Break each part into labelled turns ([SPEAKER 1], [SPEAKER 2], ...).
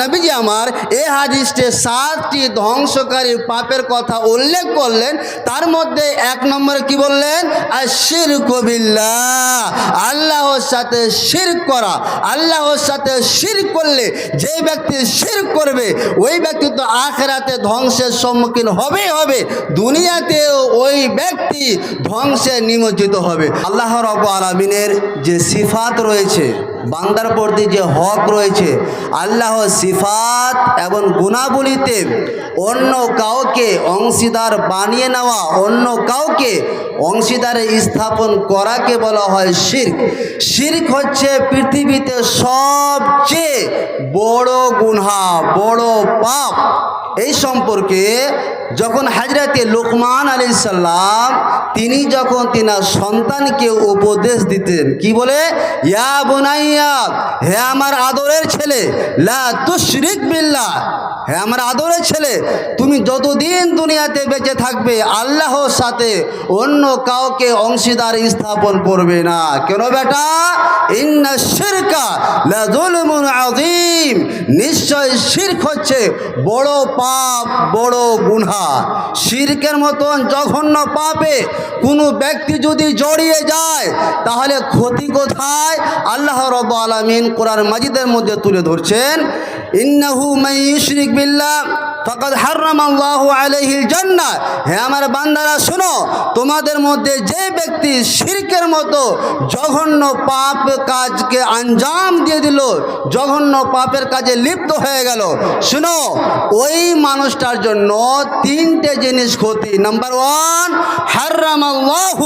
[SPEAKER 1] নবীজি আমার এ হাদিসে সাতটি ধ্বংসকারী পাপের কথা উল্লেখ করলেন। তার মধ্যে এক নম্বরে কি বললেন? আশির কবিল্লা আল্লাহর সাথে শির করা। আল্লাহর সাথে শির করলে যে ব্যক্তি শির করবে, ওই ব্যক্তি তো আখেরাতে ধ্বংসের সম্মুখীন হবে হবে। দুনিয়াতেও ওই ব্যক্তি ধ্বংসে নিমজ্জিত হবে। আল্লাহ রব আলমিনের যে সিফাত রয়েছে বান্দার প্রতি যে হক রয়েছে, আল্লাহ সিফাত এবং গুণাবলিতে অন্য কাউকে অংশীদার বানিয়ে নেওয়া, অন্য কাউকে অংশীদারে স্থাপন করাকে বলা হয় শির্ক। শির্ক হচ্ছে পৃথিবীতে সবচেয়ে বড় গুনহা, বড় পাপ। এই সম্পর্কে যখন হাজরাতে লোকমান আলী সাল্লাম তিনি যখন তিনার সন্তানকে উপদেশ দিতেন, কি বলে? ইয়া হে আমার আদরের ছেলে, লা হে আমার আদরের ছেলে, তুমি যতদিন দুনিয়াতে বেঁচে থাকবে, আল্লাহর সাথে অন্য কাউকে অংশীদার স্থাপন করবে না। কেন বেটা? ইন্না শিরকা নিশ্চয় শিরক হচ্ছে বড় পাপ, বড় গুনাহ। শিরকের মতন জঘন্য পাপে কোনো ব্যক্তি যদি জড়িয়ে যায়, তাহলে ক্ষতি কোথায়? আল্লাহ রব আলমিন কোরআন মাজিদের মধ্যে তুলে ধরছেন ইন্নাহু মাই ইউশরিক বিল্লাহ, ফাকাদ হারাম আল্লাহ আলাইহিল জান্নাহ। হে আমার বান্দারা, শোনো, তোমাদের মধ্যে যে ব্যক্তি শিরকের মতো জঘন্য পাপ কাজকে আঞ্জাম দিয়ে দিল, জঘন্য পাপের কাজে লিপ্ত হয়ে গেল। শোনো, ওই মানুষটার জন্য তিনটে জিনিস ক্ষতি। নাম্বার ওয়ান হারাম আল্লাহ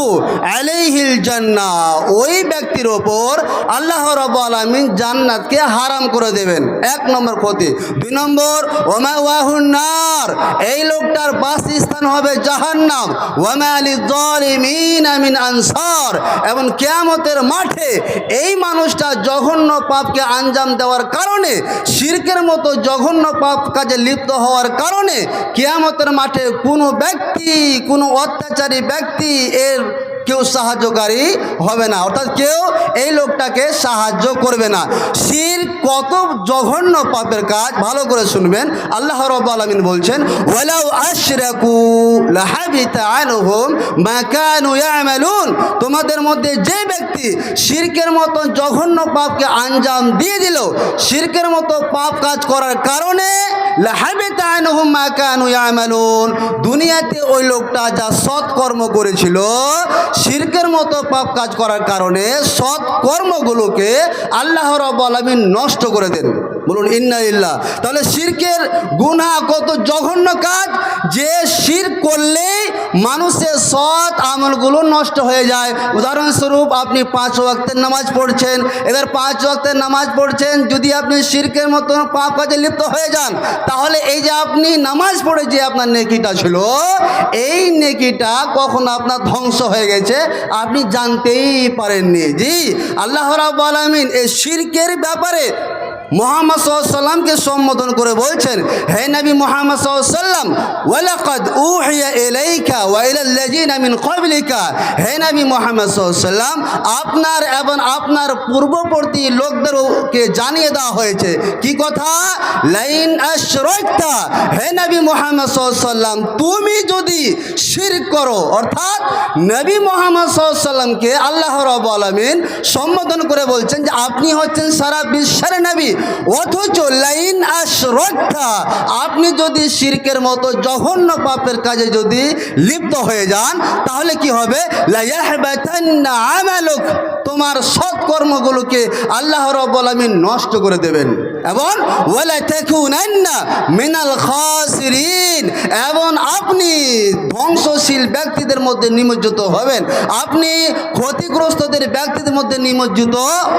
[SPEAKER 1] আলাইহিল জান্নাহ। ওই ব্যক্তির ওপর আল্লাহ রব আলমিন জান্নাতকে হারাম করে দেবেন। এক নম্বর ক্ষতি। দুই নম্বর, ওমা ওয়াহুন্নার এই লোকটার বাসস্থান হবে জাহান্নাম। ওমা আলী জলিমিন আমিন আনসার। এবং কেয়ামতের মাঠে এই মানুষটা জঘন্য পাপকে আঞ্জাম দেওয়ার কারণে, শিরকের মতো জঘন্য পাপ কাজে লিপ্ত হওয়ার কারণে, কেয়ামতের মাঠে কোনো ব্যক্তি, কোনো অত্যাচারী ব্যক্তি এর কেউ সাহায্যকারী হবে না। অর্থাৎ কেউ এই লোকটাকে সাহায্য করবে না। শির কত জঘন্য পাপের কাজ। ভালো করে শুনবেন। আল্লাহ রব আলমিন বলছেন তোমাদের মধ্যে যে ব্যক্তি শিরকের মতো জঘন্য পাপকে আঞ্জাম দিয়ে দিল, শিরকের মতো পাপ কাজ করার কারণে দুনিয়াতে ওই লোকটা যা সৎকর্ম করেছিল শিরকের মতো পাপ কাজ করার কারণে সৎ কর্মগুলোকে আল্লাহ রব আলমিন নষ্ট করে দেন। বলুন ইন্না ইল্লাহ তাহলে শিরকের গুনাহ কত জঘন্য কাজ? যে শির করলেই মানুষের সৎ আমলগুলো নষ্ট হয়ে যায়। উদাহরণস্বরূপ, আপনি পাঁচ ওয়াক্তের নামাজ পড়ছেন। এবার পাঁচ ওয়াক্তের নামাজ পড়ছেন, যদি আপনি শিরকের মতো পাপ কাজে লিপ্ত হয়ে যান, তাহলে এই যে আপনি নামাজ পড়ে যে আপনার নেকিটা ছিল, এই নেকিটা কখন আপনার ধ্বংস হয়ে গেছে, আপনি জানতেই পারেননি। জি, আল্লাহ রাব্বুল আলামিন এই শিরকের ব্যাপারে মোহাম্মদ সাল্লামকে সম্বোধন করে বলছেন, হে নবী মোহাম্মদ সাল্লাম ওয়ালাকাদ উহিয়া ইলাইকা ওয়া ইলাল্লাযিনা মিন ক্বাবলিকা। হে নবী মোহাম্মদ সাল্লাম আপনার এবং আপনার পূর্ববর্তী লোকদেরকে জানিয়ে দেওয়া হয়েছে। কি কথা? লাইন আশরাকতা হে নবী মোহাম্মদ সাল্লাম তুমি যদি শিরক করো, অর্থাৎ নবী মোহাম্মদ সাল্লামকে আল্লাহ রব আলমিন সম্বোধন করে বলছেন যে, আপনি হচ্ছেন সারা বিশ্বের নবী। অথচ লাইন আশরক্ষা আপনি যদি শিরকের মতো জঘন্য পাপের কাজে যদি লিপ্ত হয়ে যান, তাহলে কি হবে? আমালুক। তোমার সৎকর্মগুলোকে আল্লাহ রব্বুল নষ্ট করে দেবেন। এবং মিনাল এবং আপনি ধ্বংসশীল ব্যক্তিদের মধ্যে নিমজ্জিত হবেন। আপনি ক্ষতিগ্রস্তদের ব্যক্তিদের মধ্যে নিমজ্জিত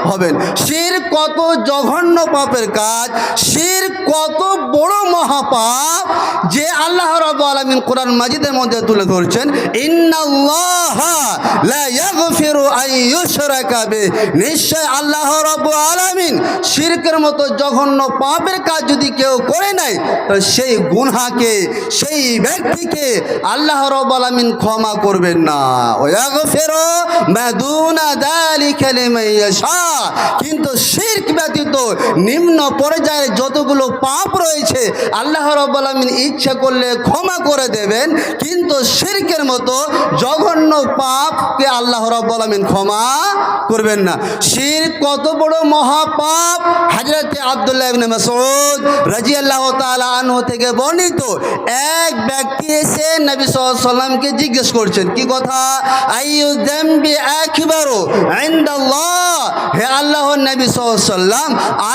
[SPEAKER 1] হবেন। শির কত জঘন্য পাপের কাজ, শির কত বড় মহাপাপ যে আল্লাহ রাব্বুল আলামিন কোরআন মাজিদের মধ্যে তুলে ধরছেন। নিশ্চয় আল্লাহ রাব্বুল আলামিন শিরকের মতো জঘন্য পাপের কাজ যদি কেউ করে নাই তো সেই গুনহাকে, সেই ব্যক্তিকে আল্লাহ রাব্বুল আলামিন ক্ষমা করবেন না। ইয়াশা। কিন্তু শিরক ব্যতীত নিম্ন পর্যায়ে যতগুলো পাপ রয়েছে, আল্লাহ রাব্বুল আলামিন ইচ্ছা করলে ক্ষমা করে দেবেন, কিন্তু শিরকের মতো জঘন্য পাপকে আল্লাহ রাব্বুল আলামিন ক্ষমা করবেন না। শিরক কত বড় মহাপাপ! হযরতে আব্দুল্লাহ ইবনে মাসউদ রাদিয়াল্লাহু তাআলা থেকে বর্ণিত এক ব্যক্তি এসে নবী সাল্লামকে জিজ্ঞেস করছেন, কি কথা? আইয়ু ইনদাল্লাহ? হে আল্লাহর নবী সাল্লাল্লাহু আলাইহি সাল্লাম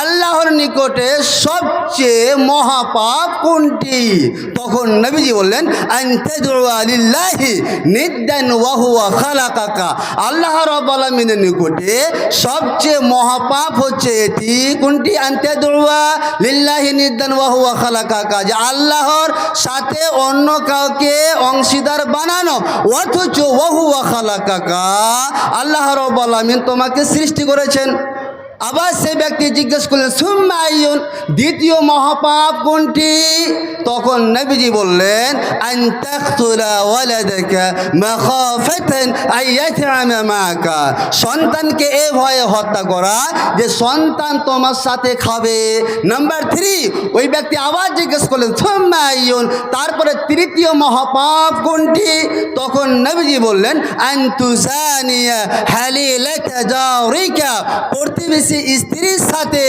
[SPEAKER 1] আল্লাহর নিকটে সবচেয়ে মহাপাপ কোনটি? তখন নবীজি বললেন হুয়া খালাকাকা। আল্লাহ রাব্বুল আলামিনের নিকটে সবচেয়ে মহাপাপ হচ্ছে এটি। কোনটি? আনতাদু লিল্লাহি নিদ্দান ওয়া খালা কাকা যে আল্লাহর সাথে অন্য কাউকে অংশীদার বানানো, অথচ ওয়া খালা কাকা আল্লাহ রাব্বুল আলামিন তোমাকে সৃষ্টি করেছেন। আবার সেই ব্যক্তি জিজ্ঞেস করলেন সুম্মা আইয়ুন দ্বিতীয় মহাপাপ কোনটি? তখন নবীজি বললেন সন্তানকে এ ভয়ে হত্যা করা যে সন্তান তোমার সাথে খাবে। নাম্বার থ্রি ওই ব্যক্তি আবার জিজ্ঞেস করলেন সুম্মা আইয়ুন তারপরে তৃতীয় মহাপাপ কোনটি? তখন নবীজি বললেন, আন প্রতিবেশী স্ত্রীর সাথে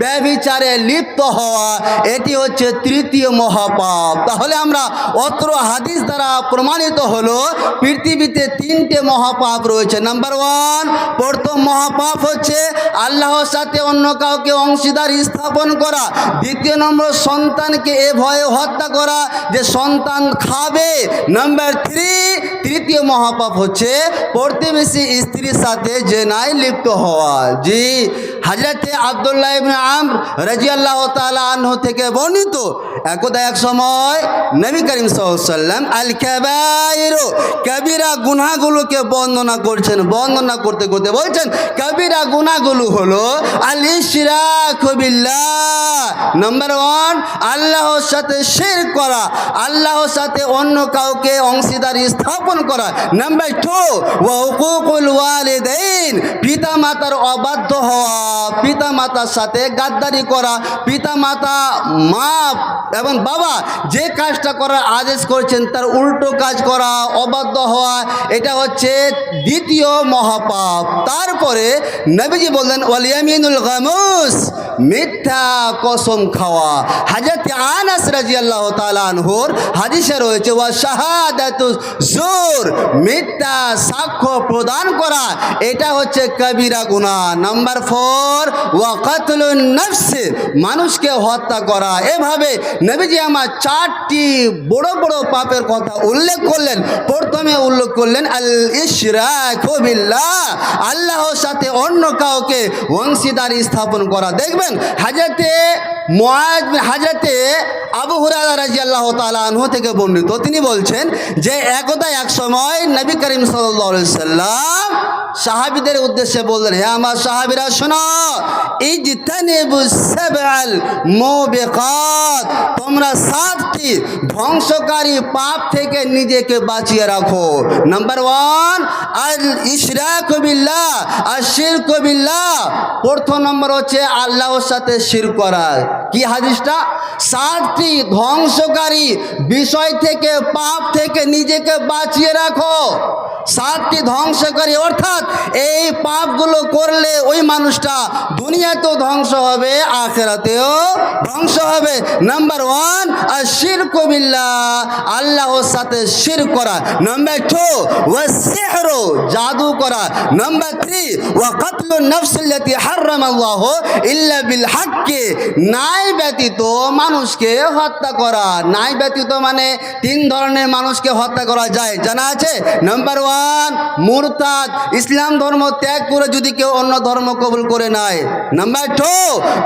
[SPEAKER 1] ব্যভিচারে লিপ্ত হওয়া, এটি হচ্ছে তৃতীয় মহাপাপ। তাহলে আমরা অত্র হাদিস দ্বারা প্রমাণিত হলো, পৃথিবীতে তিনটে মহাপাপ রয়েছে। নাম্বার ওয়ান প্রথম মহাপাপ হচ্ছে আল্লাহর সাথে অন্য কাউকে অংশীদার স্থাপন করা। দ্বিতীয় নম্বর, সন্তানকে এ ভয়ে হত্যা করা, যে সন্তান খাবে। নাম্বার থ্রি তৃতীয় মহাপাপ হচ্ছে প্রতিবেশী স্ত্রীর সাথে যে নাই লিপ্ত হওয়া। জি হাজরতে আবদুল্লাহ ইবনে আমর রাজিয়াল্লাহ তাআলা আনহু থেকে বর্ণিত, একদা এক সময় নবী করিম সাল্লাম আল কাবাইরু কবিরা গুনাহগুলোকে বর্ণনা করছেন, বর্ণনা করতে করতে বলছেন, কবিরা গুনাহগুলো হলো আল ইশরাক বিল্লাহ নাম্বার ওয়ান আল্লাহর সাথে শিরক করা, আল্লাহর সাথে অন্য কাউকে অংশীদার স্থাপন করা নাম্বার টু ওয়া হুকুকুল ওয়ালিদাইন পিতা মাতার অবাধ্য হওয়া পিতা মাতার সাথে গাদ্দারি করা পিতা মাতা মা এবং বাবা যে কাজটা করার আদেশ করছেন, তার উল্টো কাজ করা, অবাধ্য হওয়া, এটা হচ্ছে দ্বিতীয় মহাপাপ। তারপরে নবীজি বললেন ওয়ালিয়ামিনুল গামুস মিথ্যা কসম খাওয়া। হাজরত আনাস রাজিয়াল্লাহ তাআলা আনহুর হাদিসে রয়েছে, ওয়া শাহাদাতু জোর মিথ্যা সাক্ষ্য প্রদান করা, এটা হচ্ছে কবিরা গুনাহ। নাম্বার ফোর মানুষকে হত্যা করা। এভাবে নবীজি আমার চারটি বড় বড় পাপের কথা উল্লেখ করলেন। প্রথমে উল্লেখ করলেন আল বিল্লাহ, আল্লাহর সাথে অন্য কাউকে অংশীদার স্থাপন করা। দেখবেন মুআজ, হাজরতে আবু হুরায়রা রাদিয়াল্লাহু তাআলা আনহু থেকে বর্ণিত। তিনি বলছেন যে একদা এক সময় নবী করিম আলাইহি সাল্লাম সাহাবীদের উদ্দেশ্যে বললেন, হে আমার সাহাবীরা, শোনো সাবআল মুবিকাত, তোমরা সাতটি ধ্বংসকারী পাপ থেকে নিজেকে বাঁচিয়ে রাখো। নাম্বার ওয়ান আল ইশরাক বিল্লাহ আর শিরক বিল্লাহ। প্রথম নম্বর হচ্ছে আল্লাহর সাথে শির করা। কি হাদিসটা? সাতটি ধ্বংসকারী বিষয় থেকে, পাপ থেকে নিজেকে বাঁচিয়ে রাখো। সাতটি ধ্বংসকারী অর্থাৎ এই পাপগুলো করলে ওই মানুষটা দুনিয়াতেও ধ্বংস হবে, আখেরাতেও ধ্বংস হবে। নাম্বার ওয়ান আর শির কবিল্লা আল্লাহর সাথে শির করা। নাম্বার টু ও সিহরু জাদু করা। নাম্বার থ্রি ওয়া কাতলু নফসিল্লাতি হারাম আল্লাহ ইল্লা বিল হাক্কি নাই ব্যতীত মানুষকে হত্যা করা। নাই ব্যতীত মানে তিন ধরনের মানুষকে হত্যা করা যায়। জানা আছে? নাম্বার ওয়ান মুসলমান মুরতাদ। ইসলাম ধর্ম ত্যাগ করে যদি কেউ অন্য ধর্ম কবুল করে নেয়। নাম্বার টু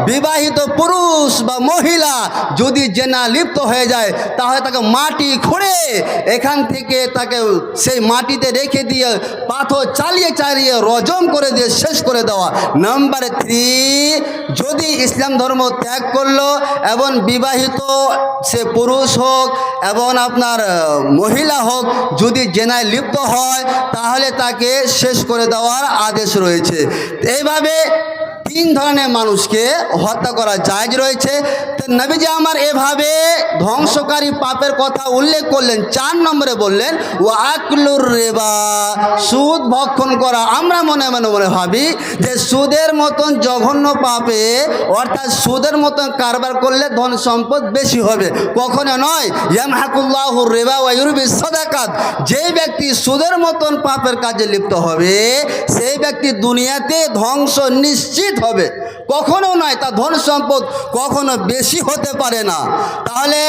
[SPEAKER 1] বিবাহিত পুরুষ বা মহিলা যদি জেনা লিপ্ত হয়ে যায়, তাহলে তাকে মাটি খুঁড়ে এখান থেকে তাকে সেই মাটিতে রেখে দিয়ে পাথর চালিয়ে চালিয়ে রজম করে দিয়ে শেষ করে দেওয়া। নাম্বার থ্রি যদি ইসলাম ধর্ম ত্যাগ করল এবং বিবাহিত সে পুরুষ হোক এবং আপনার মহিলা হোক যদি জেনায় লিপ্ত হয় তাহলে তাকে শেষ করে দেওয়ার আদেশ রয়েছে। এইভাবে তিন ধরনের মানুষকে হত্যা করা জায়জ রয়েছে। তো নবীজি আমার এভাবে ধ্বংসকারী পাপের কথা উল্লেখ করলেন, চার নম্বরে বললেন ও আকলুর রেবা সুদ ভক্ষণ করা। আমরা মনে মনে মনে ভাবি যে সুদের মতন জঘন্য পাপে, অর্থাৎ সুদের মতন কারবার করলে ধন সম্পদ বেশি হবে। কখনো নয় ইয়াম হাকুল্লাহুর রেবা ওয়ুরবি সদাকাত যে ব্যক্তি সুদের মতন পাপের কাজে লিপ্ত হবে, সেই ব্যক্তি দুনিয়াতে ধ্বংস নিশ্চিত হবে। কখনো নয় তা ধন সম্পদ কখনো বেশি হতে পারে না। তাহলে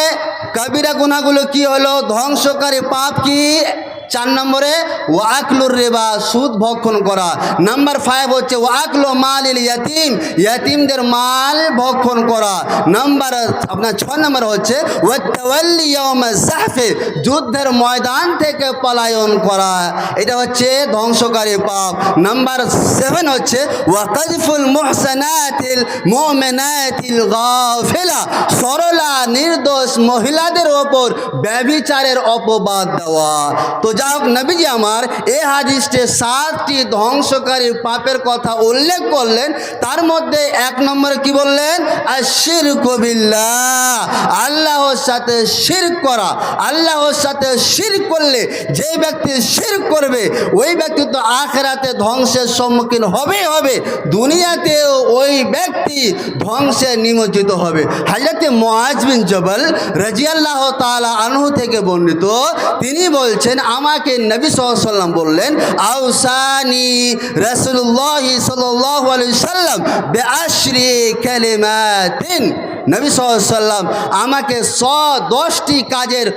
[SPEAKER 1] কবিরা গুণাগুলো কি হলো? ধ্বংসকারী পাপ কি? চার নম্বরে, ওয়াকলুর রেবা, সুদ ভক্ষণ করা। নাম্বার ফাইভ হচ্ছে, ওয়াকলো মাল ইল ইয়াতিম, ইয়াতিমদের মাল ভক্ষণ করা। নাম্বার, আপনার ছ নম্বর হচ্ছে যুদ্ধের ময়দান থেকে পলায়ন করা। এটা হচ্ছে ধ্বংসকারী পাপ। নাম্বার সেভেন হচ্ছে ওয়াকাজফুল মুহসানাতিল মুমিনাতিল গাফিলা, সরলা নির্দোষ মহিলাদের ওপর ব্যভিচারের অপবাদ দেওয়া। তো যা নবীজি আমার, এ হাদিসে সাতটি ধ্বংসকারী পাপের কথা উল্লেখ করলেন। তার মধ্যে এক নম্বরে কি বললেন? শির কবিল্লা আল্লাহর সাথে শির করা। আল্লাহর সাথে শির করলে যে ব্যক্তি শির করবে, ওই ব্যক্তি তো আখেরাতে ধ্বংসের সম্মুখীন হবেই হবে। দুনিয়াতেও ওই ব্যক্তি ধ্বংসে নিমজ্জিত হবে। হাজরতে মোয়াজ বিন জবল রাজিয়াল্লাহ তালা আনহু থেকে বর্ণিত, তিনি বলছেন আমাকে নবী সাল্লাম বললেন আউসানি রসুল্লাহ সাল্লাম বে আশ্রি কালিমাতিন। নবী সাল্লাম আমাকে স দশটি কাজের